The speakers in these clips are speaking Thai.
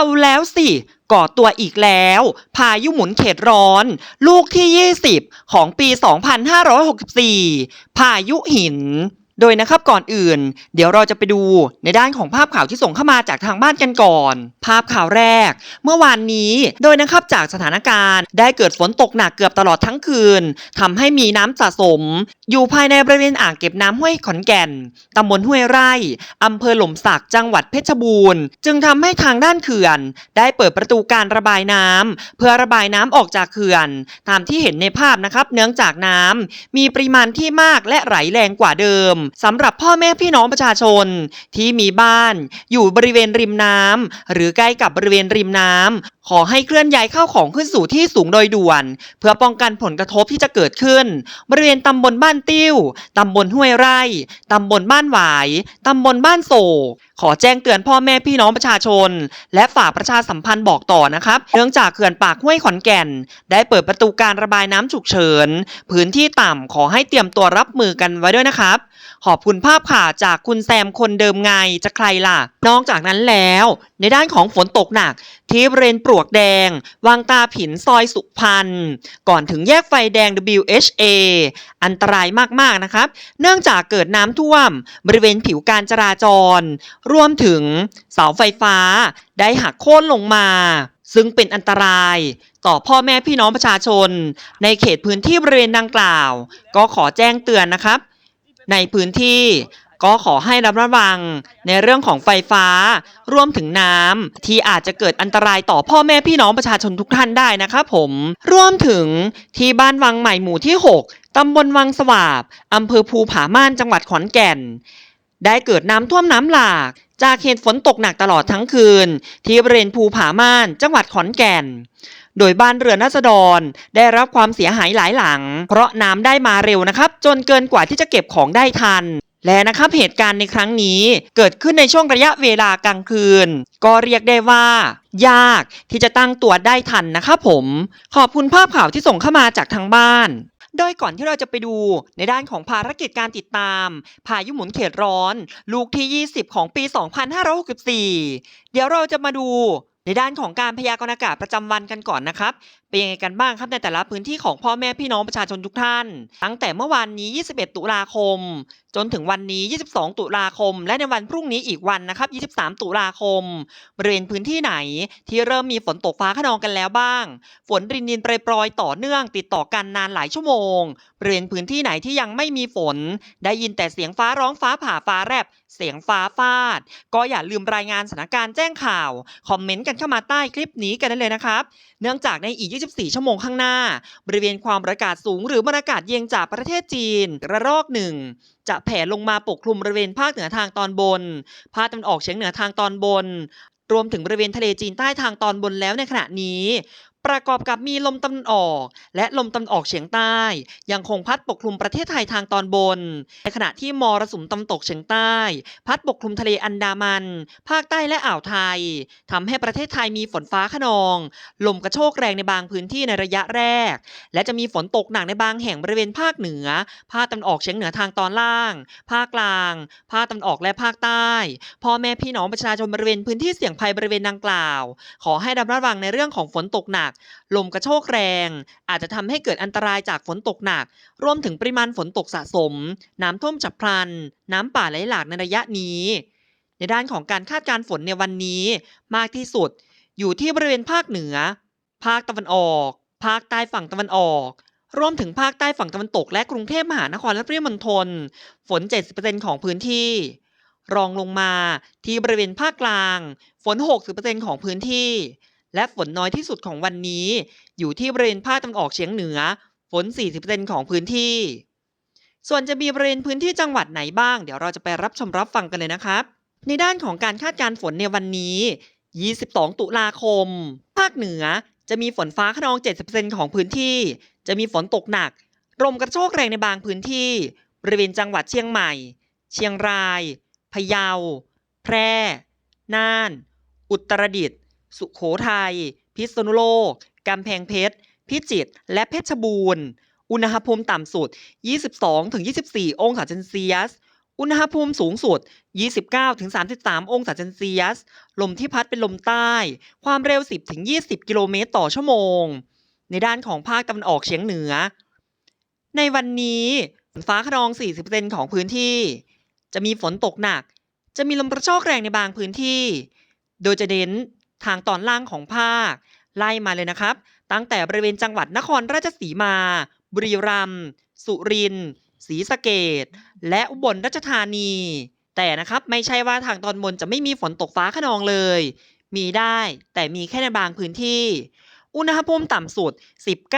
เอาแล้วสิ ก่อตัวอีกแล้ว พายุหมุนเขตร้อน ลูกที่ 20 ของปี 2564 พายุหิน โดยนะครับก่อนอื่น เดี๋ยวเราจะไปดูในด้านของภาพข่าวที่ส่งเข้ามาจากทางบ้านกันก่อน ภาพข่าวแรก เมื่อวานนี้โดยนะครับจากสถานการณ์ ได้เกิดฝนตกหนักเกือบตลอดทั้งคืนทำให้มีน้ำสะสม อยู่ภายในบริเวณอ่างเก็บน้ำห้วยขอนแก่นตำบลห้วยไร่อำเภอหล่มสักจังหวัดเพชรบูรณ์ จึงทำให้ทางด้านเขื่อน ได้เปิดประตูการระบายน้ำเพื่อระบายน้ำออกจากเขื่อน ตามที่เห็นในภาพนะครับเนื่องจากน้ำมีปริมาณที่มากและไหลแรงกว่าเดิมสำหรับพ่อแม่พี่น้องประชาชน ที่มีบ้าน อยู่บริเวณริมน้ำหรือใกล้กับบริเวณริมน้ำขอให้เคลื่อนย้ายเข้าของขึ้นสู่ที่สูงโดยด่วน เพื่อป้องกันผลกระทบที่จะเกิดขึ้น บริเวณตำบลบ้านติ้วตำบลห้วยไร่ตำบลบ้านหวายตำบลบ้านโศกขอแจ้งเตือนพ่อแม่พี่น้องประชาชน และฝากประชาสัมพันธ์บอกต่อนะครับ เนื่องจากเขื่อนปากห้วยขอนแก่น ได้เปิดประตูการระบายน้ำฉุกเฉิน พื้นที่ต่ำขอให้เตรียมตัวรับมือกันไว้ด้วยนะครับ ขอบคุณภาพข่าวจากคุณแซมคนเดิมไงจะใครล่ะ นอกจากนั้นแล้ว ในด้านของฝนตกหนัก ที่บริเวณปลวกแดง วังตาผินซอยสุพรรณก่อนถึงแยกไฟแดง WHA อันตรายมากๆนะครับ เนื่องจากเกิดน้ำท่วม บริเวณผิวการจราจร รวมถึงเสาไฟฟ้า ได้หักโค่นลงมา ซึ่งเป็นอันตรายต่อพ่อแม่พี่น้องประชาชน ในเขตพื้นที่บริเวณดังกล่าว ก็ขอแจ้งเตือนนะครับ ในพื้นที่ก็ขอให้ระมัดระวังในเรื่องของไฟฟ้า รวมถึงน้ำที่อาจจะเกิดอันตรายต่อพ่อแม่พี่น้องประชาชนทุกท่านได้นะครับผมรวมถึงที่บ้านวังใหม่หมู่ที่ 6 ตำบลวังสวาบอำเภอภูผาม่านจังหวัดขอนแก่น ได้เกิดน้ำท่วมน้ำหลากจากเหตุฝนตกหนักตลอดทั้งคืน ที่บริเวณภูผาม่านจังหวัดขอนแก่นโดยบ้านเรือนราษฎร ได้รับความเสียหายหลายหลัง เพราะน้ำได้มาเร็วนะครับ จนเกินกว่าที่จะเก็บของได้ทัน และนะครับเหตุการณ์ในครั้งนี้เกิดขึ้นในช่วงระยะเวลากลางคืน ก็เรียกได้ว่า ยากที่จะตั้งตัวได้ทันนะครับผม ขอบคุณภาพข่าวที่ส่งเข้ามาจากทางบ้านโดยก่อนที่เราจะไปดูในด้านของภารกิจการติดตาม พายุหมุนเขตร้อน ลูกที่ 20 ของปี 2564 เดี๋ยวเราจะมาดู ในด้านของการพยากรณ์อากาศประจำวันกันก่อนนะครับ เป็นยังไงกันบ้างครับในแต่ละพื้นที่ของพ่อแม่พี่น้องประชาชนทุกท่าน ตั้งแต่เมื่อวานนี้ 21 ตุลาคม จนถึงวันนี้ 22 ตุลาคม และในวันพรุ่งนี้อีกวันนะครับ 23 ตุลาคมบริเวณพื้นที่ไหนที่เริ่มมีฝนตกฟ้าขนองกันแล้วบ้าง ฝนรินรินโปรยๆต่อเนื่องติดต่อกันนานหลายชั่วโมงบริเวณพื้นที่ไหนที่ยังไม่มีฝน ได้ยินแต่เสียงฟ้าร้องฟ้าผ่าฟ้าแรบเสียงฟ้าฟาด ก็อย่าลืมรายงานสถานการณ์แจ้งข่าวคอมเมนต์กันเข้ามาใต้คลิปนี้กันได้เลยนะครับ เนื่องจากในอีก24 ชั่วโมงข้างหน้า บริเวณความกดอากาศสูงหรือมวลอากาศเย็นจากประเทศจีน ระลอกหนึ่งจะแผ่ลงมาปกคลุมบริเวณภาคเหนือทางตอนบน ภาคตะวันออกเฉียงเหนือทางตอนบน รวมถึงบริเวณทะเลจีนใต้ทางตอนบนแล้วในขณะนี้ ประกอบกับมีลมตะวันออก และลมตะวันออกเฉียงใต้ ยังคงพัดปกคลุมประเทศไทยทางตอนบน ในขณะที่มรสุมตะวันตกเฉียงใต้ พัดปกคลุมทะเลอันดามัน ภาคใต้และอ่าวไทยทำให้ประเทศไทยมีฝนฟ้าขนอง ลมกระโชกแรงในบางพื้นที่ในระยะแรก และจะมีฝนตกหนักในบางแห่งบริเวณภาคเหนือ ภาคตะวันออกเฉียงเหนือทางตอนล่าง ภาคกลาง ภาคตะวันออกและภาคใต้ พ่อแม่พี่น้องประชาชนบริเวณพื้นที่เสี่ยงภัยบริเวณดังกล่าว ขอให้ระมัดระวังในเรื่องของฝนตกหนักลมกระโชกแรง อาจจะทำให้เกิดอันตรายจากฝนตกหนัก รวมถึงปริมาณฝนตกสะสม น้ำท่วมฉับพลัน น้ำป่าไหลหลากในระยะนี้ ในด้านของการคาดการฝนในวันนี้ มากที่สุด อยู่ที่บริเวณภาคเหนือ ภาคตะวันออก ภาคใต้ฝั่งตะวันออกรวมถึงภาคใต้ฝั่งตะวันตกและกรุงเทพมหานครและปริมณฑลฝน 70%ของพื้นที่ รองลงมาที่บริเวณภาคกลาง ฝน 60%ของพื้นที่ และฝนน้อยที่สุดของวันนี้ อยู่ที่บริเวณภาคตะวันออกเฉียงเหนือ ฝน 40%ของพื้นที่ ส่วนจะมีบริเวณพื้นที่จังหวัดไหนบ้าง เดี๋ยวเราจะไปรับชมรับฟังกันเลยนะครับ ในด้านของการคาดการณ์ฝนในวันนี้ 22 ตุลาคม ภาคเหนือจะมีฝนฟ้าขนอง 70%ของพื้นที่ จะมีฝนตกหนักลมกระโชกแรงในบางพื้นที่ บริเวณจังหวัดเชียงใหม่ เชียงราย พะเยา แพร่ น่าน อุตรดิตถ์ สุโขทัย พิษณุโลก กำแพงเพชร พิจิตร และเพชรบูรณ์ อุณหภูมิต่ำสุด 22-24 องศาเซลเซียส อุณหภูมิสูงสุด 29-33 องศาเซนเซียส ลมที่พัดเป็นลมใต้ ความเร็ว 10-20 กิโลเมตรต่อชั่วโมง ในด้านของภาคตะวันออกเฉียงเหนือ ในวันนี้ฝนฟ้าขนอง 40%ของพื้นที่ จะมีฝนตกหนัก จะมีลมกระโชกแรงในบางพื้นที่ โดยจะเน้น ทางตอนล่างของภาค ไล่มาเลยนะครับ ตั้งแต่บริเวณจังหวัดนครราชสีมา บุรีรัมย์สุรินทร์ศรีสะเกดและอุบลราชธานี แต่นะครับไม่ใช่ว่าทางตอนบนจะไม่มีฝนตกฟ้าขนองเลย มีได้แต่มีแค่ในบางพื้นที่ อุณหภูมิต่ำสุด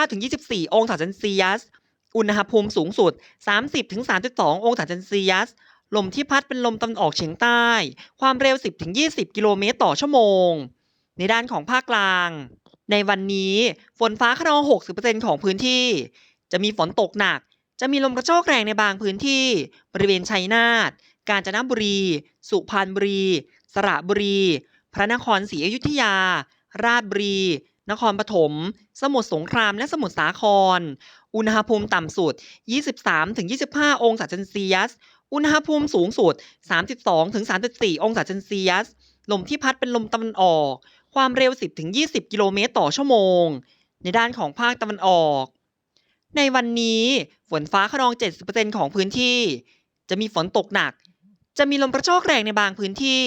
19-24 องศาเซนเซียส อุณหภูมิสูงสุด 30-32 องศาเซนเซียสลมที่พัดเป็นลมตะวันออกเฉียงใต้ ความเร็ว 10-20 กิโลเมตรต่อชั่วโมง ในด้านของภาคกลาง ในวันนี้ฝนฟ้าขนอง 60%ของพื้นที่ จะมีฝนตกหนัก จะมีลมกระโชกแรงในบางพื้นที่ บริเวณชัยนาท กาญจนบุรี สุพรรณบุรี สระบุรี พระนครศรีอยุธยา ราชบุรี นครปฐม สมุทรสงคราม และสมุทรสาคร อุณหภูมิต่ำสุด 23-25 องศาเซนเซียส อุณหภูมิสูงสุด 32-34 องศาเซนเซียส ลมที่พัดเป็นลมตะวันออก ความเร็ว 10-20 กิโลเมตรต่อชั่วโมง ในด้านของภาคตะวันออก ในวันนี้ฝนฟ้าขนอง 70%ของพื้นที่ จะมีฝนตกหนัก จะมีลมกระโชกแรงในบางพื้นที่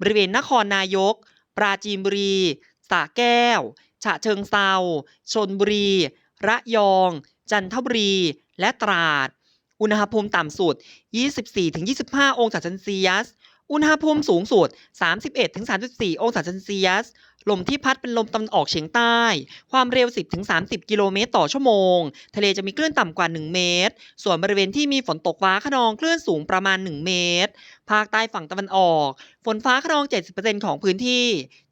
บริเวณนครนายก ปราจีนบุรี สระแก้ว ฉะเชิงเซาชนบุรี ระยอง จันทบุรี และตราด อุณหภูมิต่ำสุด 24-25 องศาเซนเซียส อุณหภูมิสูงสุด 31-34 องศาเซนเซียส ลมที่พัดเป็นลมตะวันออกเฉียงใต้ ความเร็ว 10-30 กิโลเมตรต่อชั่วโมง ทะเลจะมีคลื่นต่ำกว่า 1 เมตร ส่วนบริเวณที่มีฝนตกฟ้าขนองคลื่นสูงประมาณ 1 เมตร ภาคใต้ฝั่งตะวันออก ฝนฟ้าขนอง 70%ของพื้นที่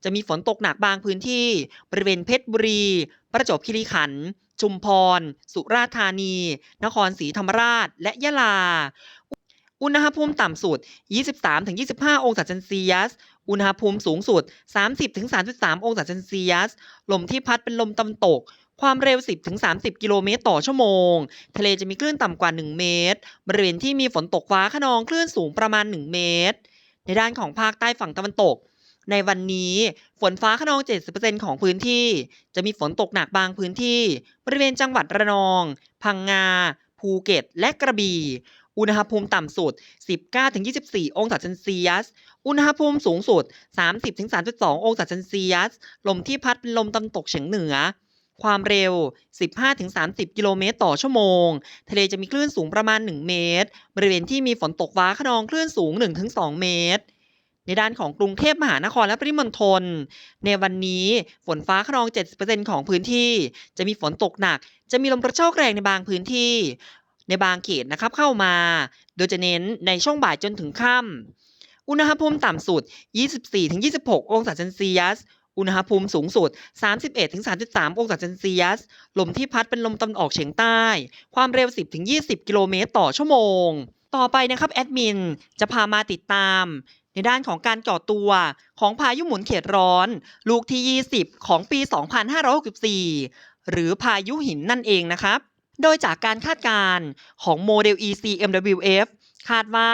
จะมีฝนตกหนักบางพื้นที่ บริเวณเพชรบุรี ประจวบคีรีขันธ์ ชุมพร สุราษฎร์ธานี นครศรีธรรมราช และยะลาอุณหภูมิต่ำสุด 23-25 องศาเซนเซียส อุณหภูมิสูงสุด 30-33 องศาเซนเซียส ลมที่พัดเป็นลมตะวันตก ความเร็ว 10-30 กิโลเมตรต่อชั่วโมง ทะเลจะมีคลื่นต่ำกว่า 1 เมตร บริเวณที่มีฝนตกฟ้าขนองคลื่นสูงประมาณ 1 เมตร ในด้านของภาคใต้ฝั่งตะวันตก ในวันนี้ฝนฟ้าขนอง 70%ของพื้นที่ จะมีฝนตกหนักบางพื้นที่ บริเวณจังหวัดระนอง พังงา ภูเก็ต และกระบี่อุณหภูมิต่ำสุด 19-24 องศาเซนเซียส อุณหภูมิสูงสุด 30-32 องศาเซนเซียส ลมที่พัดเป็นลมตะวันตกเฉียงเหนือ ความเร็ว 15-30 กิโลเมตรต่อชั่วโมง ทะเลจะมีคลื่นสูงประมาณ 1 เมตร บริเวณที่มีฝนตกฟ้าขนองคลื่นสูง 1-2 เมตร ในด้านของกรุงเทพมหานครและปริมณฑล ในวันนี้ฝนฟ้าขนอง 70%ของพื้นที่ จะมีฝนตกหนัก จะมีลมกระโชกแรงในบางพื้นที่ ในบางเขตนะครับเข้ามา โดยจะเน้นในช่วงบ่ายจนถึงค่ำ อุณหภูมิต่ำสุด 24-26 องศาเซนเซียส อุณหภูมิสูงสุด 31-33 องศาเซนเซียส ลมที่พัดเป็นลมตะวันออกเฉียงใต้ ความเร็ว 10-20 กิโลเมตรต่อชั่วโมง ต่อไปนะครับแอดมินจะพามาติดตาม ในด้านของการก่อตัวของพายุหมุนเขตร้อน ลูกที่ 20 ของปี 2564 หรือพายุหินนั่นเองนะครับ โดยจากการคาดการณ์ของโมเดล ECMWF คาดว่า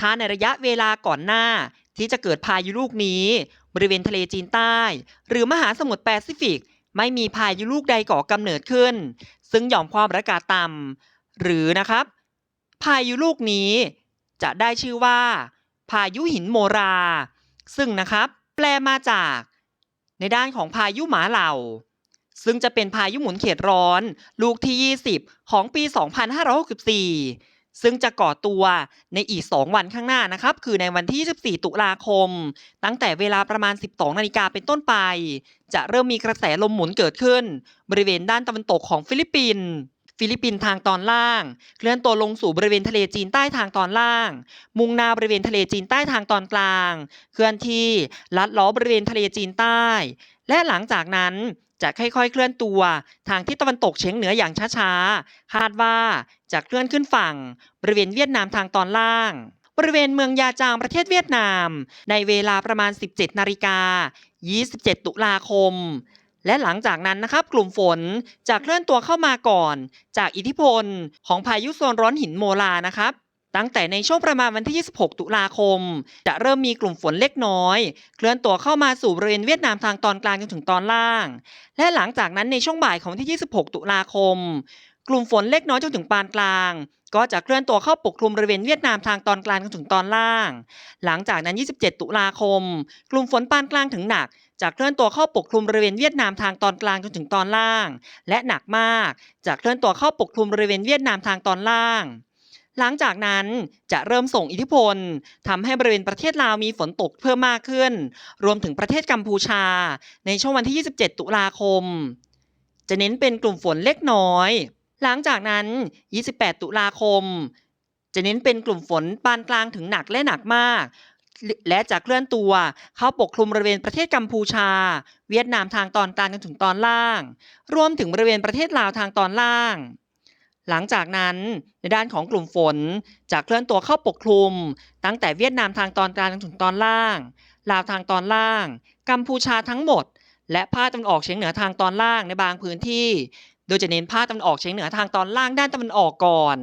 ถ้าในระยะเวลาก่อนหน้า ที่จะเกิดพายุลูกนี้ บริเวณทะเลจีนใต้ หรือมหาสมุทรแปซิฟิก ไม่มีพายุลูกใดก่อกำเนิดขึ้น ซึ่งหย่อมความกดอากาศต่ำหรือนะครับ พายุลูกนี้จะได้ชื่อว่า พายุหินโมรา ซึ่งนะครับ แปลมาจาก ในด้านของพายุหมาเหล่า ซึ่งจะเป็นพายุหมุนเขตร้อน ลูกที่ 20 ของปี 2564 ซึ่งจะก่อตัวในอีก 2 วันข้างหน้านะครับ คือในวันที่ 24 ตุลาคม ตั้งแต่เวลาประมาณ 12 นาฬิกาเป็นต้นไป จะเริ่มมีกระแสลมหมุนเกิดขึ้น บริเวณด้านตะวันตกของฟิลิปปินส์ฟิลิปปินส์ทางตอนล่าง เคลื่อนตัวลงสู่บริเวณทะเลจีนใต้ทางตอนล่าง มุ่งหน้าบริเวณทะเลจีนใต้ทางตอนกลาง เคลื่อนที่ลัดล้อบริเวณทะเลจีนใต้ และหลังจากนั้น จะค่อยๆ เคลื่อนตัว ทางทิศตะวันตกเฉียงเหนืออย่างช้าๆ คาดว่าจะเคลื่อนขึ้นฝั่ง บริเวณเวียดนามทางตอนล่าง บริเวณเมืองยาจางประเทศเวียดนาม ในเวลาประมาณ 17 นาฬิกา 27 ตุลาคม และหลังจากนั้นนะครับ กลุ่มฝนจะเคลื่อนตัวเข้ามาก่อน จากอิทธิพลของพายุโซนร้อนหินโมลานะครับ ตั้งแต่ในช่วงประมาณวันที่ 26 ตุลาคม จะเริ่มมีกลุ่มฝนเล็กน้อย เคลื่อนตัวเข้ามาสู่บริเวณเวียดนามทางตอนกลางจนถึงตอนล่าง และหลังจากนั้นในช่วงบ่ายของวันที่ 26 ตุลาคม กลุ่มฝนเล็กน้อยจนถึงปานกลาง ก็จะเคลื่อนตัวเข้าปกคลุมบริเวณเวียดนามทางตอนกลางจนถึงตอนล่าง หลังจากนั้น 27 ตุลาคม กลุ่มฝนปานกลางถึงหนักจะเคลื่อนตัวเข้าปกคลุมบริเวณเวียดนามทางตอนกลางจนถึงตอนล่าง และหนักมากจะเคลื่อนตัวเข้าปกคลุมบริเวณเวียดนามทางตอนล่าง หลังจากนั้นจะเริ่มส่งอิทธิพลทำให้บริเวณประเทศลาวมีฝนตกเพิ่มมากขึ้น รวมถึงประเทศกัมพูชา ในช่วงวันที่ 27 ตุลาคม จะเน้นเป็นกลุ่มฝนเล็กน้อย หลังจากนั้น 28 ตุลาคม จะเน้นเป็นกลุ่มฝนปานกลางถึงหนักและหนักมาก และจะเคลื่อนตัวเข้าปกคลุมบริเวณประเทศกัมพูชา เวียดนามทางตอนกลางจนถึงตอนล่าง รวมถึงบริเวณประเทศลาวทางตอนล่าง หลังจากนั้นในด้านของกลุ่มฝนจะเคลื่อนตัวเข้าปกคลุม ตั้งแต่เวียดนามทางตอนกลางถึงตอนล่าง ลาวทางตอนล่าง กัมพูชาทั้งหมด และภาคตะวันออกเฉียงเหนือทางตอนล่างในบางพื้นที่ โดยจะเน้นภาคตะวันออกเฉียงเหนือทางตอนล่างด้านตะวันออกก่อน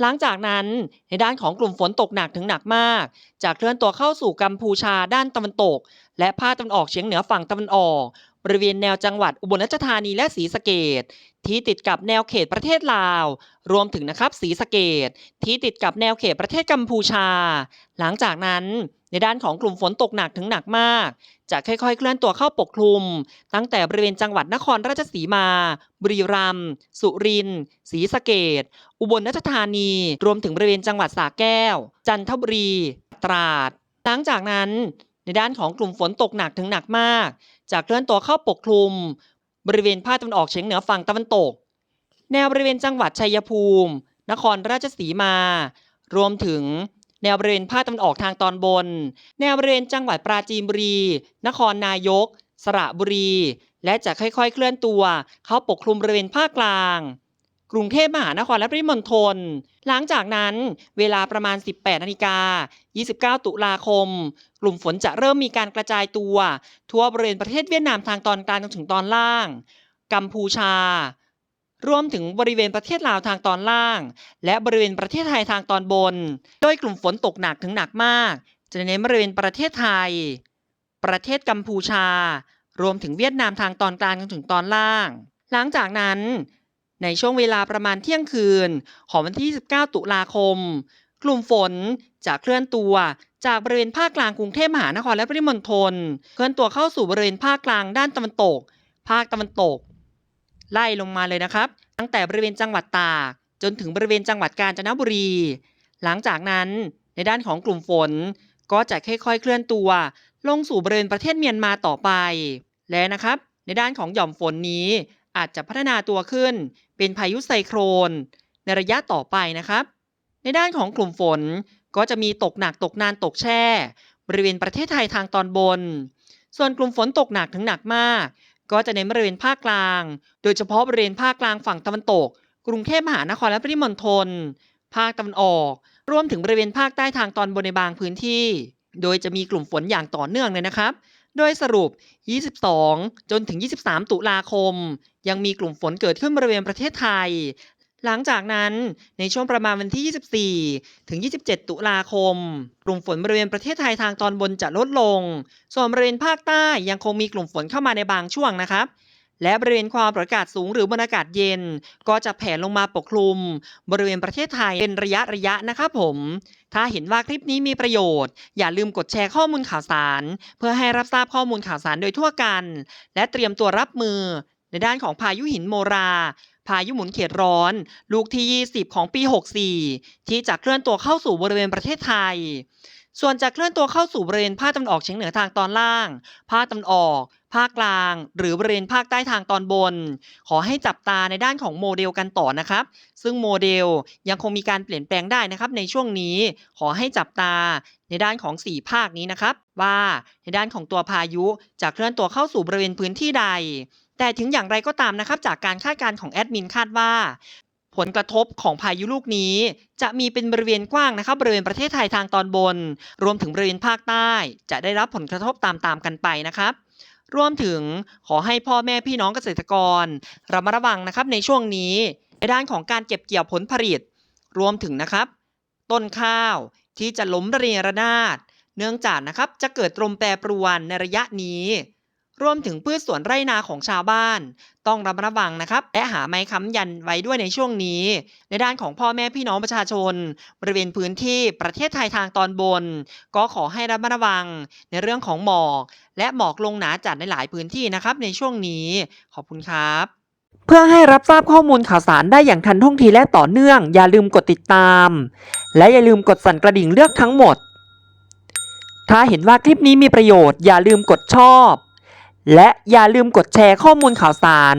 หลังจากนั้นในด้านของกลุ่มฝนตกหนักถึงหนักมาก จะเคลื่อนตัวเข้าสู่กัมพูชาด้านตะวันตก และภาคตะวันออกเฉียงเหนือฝั่งตะวันออก บริเวณแนวจังหวัดอุบลราชธานีและศรีสะเกษที่ติดกับแนวเขตประเทศลาว รวมถึงนะครับศรีสะเกษที่ติดกับแนวเขตประเทศกัมพูชา หลังจากนั้นในด้านของกลุ่มฝนตกหนักถึงหนักมาก จะค่อยๆ เคลื่อนตัวเข้าปกคลุม ตั้งแต่บริเวณจังหวัดนครราชสีมา บุรีรัมย์สุรินทร์ศรีสะเกษอุบลราชธานี รวมถึงบริเวณจังหวัดสระแก้ว จันทบุรี ตราด หลังจากนั้น ในด้านของกลุ่มฝนตกหนักถึงหนักมากจะเคลื่อนตัวเข้าปกคลุม บริเวณภาคตะวันออกเฉียงเหนือฝั่งตะวันตก แนวบริเวณจังหวัดชัยภูมิ นครราชสีมา รวมถึงแนวบริเวณภาคตะวันออกทางตอนบน แนวบริเวณจังหวัดปราจีนบุรี นครนายก สระบุรี และจะค่อยๆ เคลื่อนตัว เข้าปกคลุมบริเวณภาคกลาง กรุงเทพมหานครและปริมณฑล หลังจากนั้นเวลาประมาณ 18นาฬิกา 29 ตุลาคม กลุ่มฝนจะเริ่มมีการกระจายตัว ทั่วบริเวณประเทศเวียดนามทางตอนกลางจนถึงตอนล่าง กัมพูชารวมถึงบริเวณประเทศลาวทางตอนล่าง และบริเวณประเทศไทยทางตอนบน โดยกลุ่มฝนตกหนักถึงหนักมาก จะเน้นบริเวณประเทศไทย ประเทศกัมพูชา รวมถึงเวียดนามทางตอนกลางจนถึงตอนล่าง หลังจากนั้น ในช่วงเวลาประมาณเที่ยงคืน ของวันที่29ตุลาคม กลุ่มฝนจะเคลื่อนตัวจากบริเวณภาคกลางกรุงเทพมหานครและปริมณฑลเคลื่อนตัวเข้าสู่บริเวณภาคกลางด้านตะวันตก ภาคตะวันตก ไล่ลงมาเลยนะครับ ตั้งแต่บริเวณจังหวัดตากจนถึงบริเวณจังหวัดกาญจนบุรี หลังจากนั้นในด้านของกลุ่มฝนก็จะค่อยๆ เคลื่อนตัว ลงสู่บริเวณประเทศเมียนมาต่อไป และนะครับ ในด้านของหย่อมฝนนี้ อาจจะพัฒนาตัวขึ้น เป็นพายุไซโครน ในระยะต่อไปนะครับ ในด้านของกลุ่มฝนก็จะมีตกหนักตกนานตกแช่ บริเวณประเทศไทยทางตอนบน ส่วนกลุ่มฝนตกหนักถึงหนักมาก ก็จะเน้นบริเวณภาคกลาง โดยเฉพาะบริเวณภาคกลางฝั่งตะวันตก กรุงเทพมหานครและปริมณฑลภาคตะวันออก รวมถึงบริเวณภาคใต้ทางตอนบนในบางพื้นที่ โดยจะมีกลุ่มฝนอย่างต่อเนื่องเลยนะครับ โดยสรุป 22 จนถึง 23 ตุลาคม ยังมีกลุ่มฝนเกิดขึ้นบริเวณประเทศไทย หลังจากนั้นในช่วงประมาณวันที่ 24 ถึง 27 ตุลาคม กลุ่มฝนบริเวณประเทศไทยทางตอนบนจะลดลง ส่วนบริเวณภาคใต้ยังคงมีกลุ่มฝนเข้ามาในบางช่วงนะครับและบริเวณความกดอากาศสูงหรือบนอากาศเย็น ก็จะแผ่ลงมาปกคลุม บริเวณประเทศไทยเป็นระยะระยะนะครับผม ถ้าเห็นว่าคลิปนี้มีประโยชน์ อย่าลืมกดแชร์ข้อมูลข่าวสาร เพื่อให้รับทราบข้อมูลข่าวสารโดยทั่วกัน และเตรียมตัวรับมือ ในด้านของพายุหินโมรา พายุหมุนเขตร้อน ลูกที่ 20 ของปี 64 ที่จะเคลื่อนตัวเข้าสู่บริเวณประเทศไทย ส่วนจะเคลื่อนตัวเข้าสู่บริเวณภาคตะวันออกเฉียงเหนือทางตอนล่าง ภาคตะวันออก ภาคกลาง หรือบริเวณภาคใต้ทางตอนบน ขอให้จับตาในด้านของโมเดลกันต่อนะครับ ซึ่งโมเดลยังคงมีการเปลี่ยนแปลงได้นะครับ ในช่วงนี้ ขอให้จับตาในด้านของ 4 ภาคนี้นะครับ ว่าในด้านของตัวพายุจะเคลื่อนตัวเข้าสู่บริเวณพื้นที่ใด แต่ถึงอย่างไรก็ตามนะครับ จากการคาดการณ์ของแอดมินคาดว่า ผลกระทบของพายุลูกนี้ จะมีเป็นบริเวณกว้างนะครับบริเวณประเทศไทยทางตอนบน รวมถึงบริเวณภาคใต้ จะได้รับผลกระทบตามๆกันไปนะครับรวมถึงขอให้พ่อแม่พี่น้องเกษตรกรระมัดระวังนะครับในช่วงนี้ในด้านของการเก็บเกี่ยวผลผลิต รวมถึงนะครับ ต้นข้าวที่จะล้มระเนระนาด เนื่องจากนะครับจะเกิดลมแปรปรวนในระยะนี้ รวมถึงพืชสวนไร่นาของชาวบ้าน ต้องระมัดระวังนะครับ และหาไม้ค้ำยันไว้ด้วยในช่วงนี้ ในด้านของพ่อแม่พี่น้องประชาชน บริเวณพื้นที่ประเทศไทยทางตอนบน ก็ขอให้ระมัดระวัง ในเรื่องของหมอก และหมอกลงหนาจัดในหลายพื้นที่นะครับในช่วงนี้ ขอบคุณครับเพื่อให้รับทราบข้อมูลข่าวสารได้อย่างทันท่วงทีและต่อเนื่อง อย่าลืมกดติดตาม และอย่าลืมกดสั่นกระดิ่งเลือกทั้งหมด ถ้าเห็นว่าคลิปนี้มีประโยชน์ อย่าลืมกดชอบ และอย่าลืมกดแชร์ข้อมูลข่าวสาร